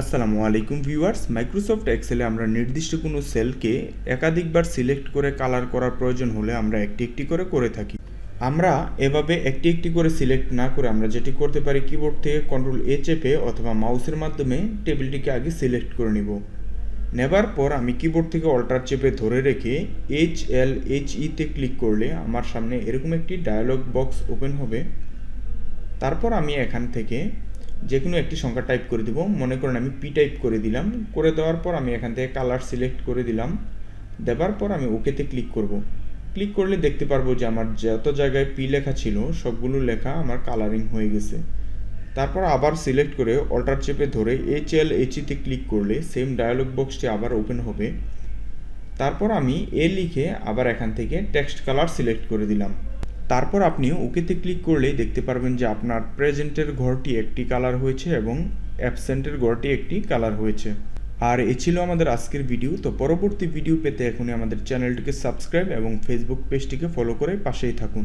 আসসালামু আলাইকুম viewers Microsoft এক্সেলে আমরা নির্দিষ্ট কোনো সেলকে একাধিকবার সিলেক্ট করে কালার করার প্রয়োজন হলে আমরা একটি একটি করে করে থাকি। আমরা এভাবে একটি একটি করে সিলেক্ট না করে আমরা যেটি করতে পারি কিবোর্ড থেকে কন্ট্রোল এ চেপে অথবা মাউসের মাধ্যমে টেবিলটিকে আগে সিলেক্ট করে নিব। নেবার পর আমি কিবোর্ড থেকে অল্টার চেপে ধরে রেখে এইচ এল এইচ ইতে ক্লিক করলে আমার সামনে এরকম একটি ডায়ালগ বক্স ওপেন হবে। তারপর আমি এখান থেকে যে কোনো একটি সংখ্যা টাইপ করে দিব। মনে করেন আমি পি টাইপ করে দিলাম। করে দেওয়ার পর আমি এখান থেকে কালার সিলেক্ট করে দিলাম। দেওয়ার পর আমি ওকেতে ক্লিক করব। ক্লিক করলে দেখতে পারব যে আমার যত জায়গায় পি লেখা ছিল, সবগুলো লেখা আমার কালারিং হয়ে গেছে। তারপর আবার সিলেক্ট করে অল্টার চেপে ধরে এইচ এল এইচিতে ক্লিক করলে সেম ডায়ালগ বক্সটি আবার ওপেন হবে। তারপর আমি এ লিখে আবার এখান থেকে টেক্সট কালার সিলেক্ট করে দিলাম। তারপর আপনি ওকেতে ক্লিক করলেই দেখতে পারবেন যে আপনার প্রেজেন্টের ঘরটি একটি কালার হয়েছে এবং অ্যাবসেন্টের ঘরটি একটি কালার হয়েছে। আর এ ছিল আমাদের আজকের ভিডিও। তো পরবর্তী ভিডিও পেতে এখনই আমাদের চ্যানেলটিকে সাবস্ক্রাইব এবং ফেসবুক পেজটিকে ফলো করে পাশেই থাকুন।